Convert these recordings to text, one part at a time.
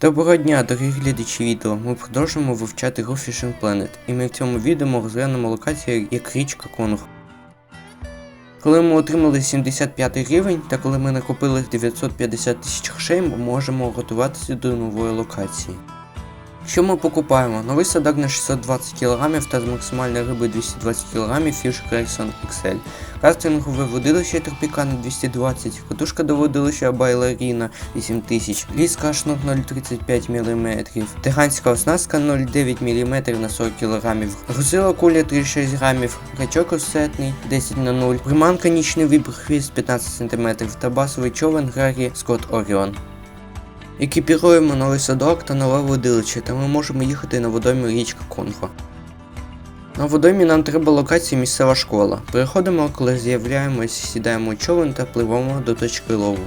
Доброго дня, дорогі глядачі відео. Ми продовжуємо вивчати гру Fishing Planet, і ми в цьому відео розглянемо локацію як річка Конго. Коли ми отримали 75 рівень та коли ми накопили 950 тисяч грошей, ми можемо готуватися до нової локації. Що ми покупаємо? Новий садок на 620 кг та з максимальної риби 220 кг Fish Grayson XL. Кастингове водилище Тропікана 220, катушка до водилища Байлеріна 8000, ліска шнур 0,35 мм, тиганська оснастка 0,9 мм на 40 кг, грузила куля 3,6 грамів, гачок офсетний 10 на 0, приманка нічний вибір хвіст 15 см та басовий човен Гаррі Скотт Оріон. Екіпіруємо новий садок та нове водилище, та ми можемо їхати на водоймі річка Конго. На водоймі нам треба локація місцева школа. Переходимо, коли з'являємось, сідаємо у човен та пливемо до точки лову.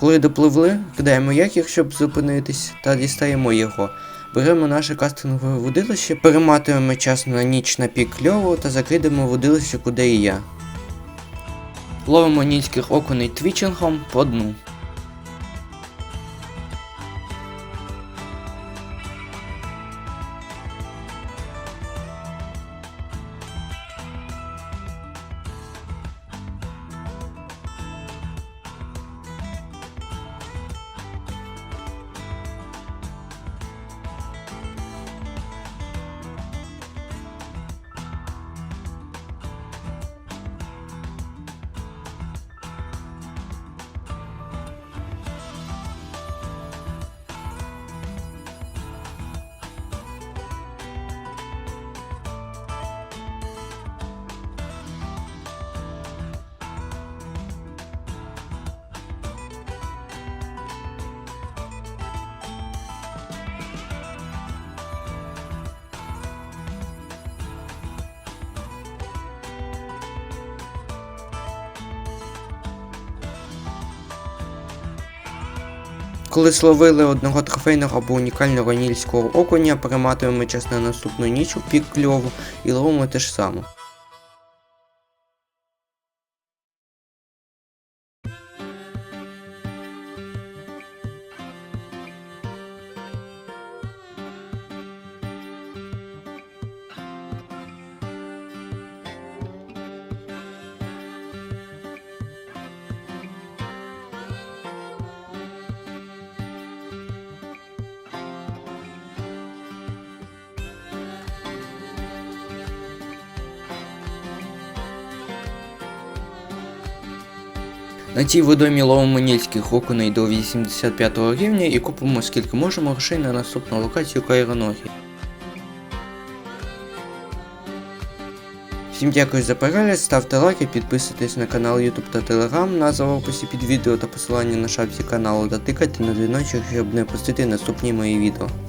Коли допливли, кидаємо якір, щоб зупинитись, та дістаємо його. Беремо наше кастингове водилище, перематуємо час на ніч на пік льову та закидаємо водилище куди і я. Ловимо нільських окуней твічингом по дну. Коли словили одного трофейного або унікального нільського окуня, перематуємо час на наступну ніч у пік кльову і ловимо те ж саме. На цій водоймі ловимо нільських окуней до 85 рівня і купимо скільки можемо грошей на наступну локацію Кайроногі. Всім дякую за перегляд, ставте лайки, підписуйтесь на канал YouTube та Telegram, назва в описі під відео та посилання на шапці каналу та тикайте на дзвіночок, щоб не пропустити наступні мої відео.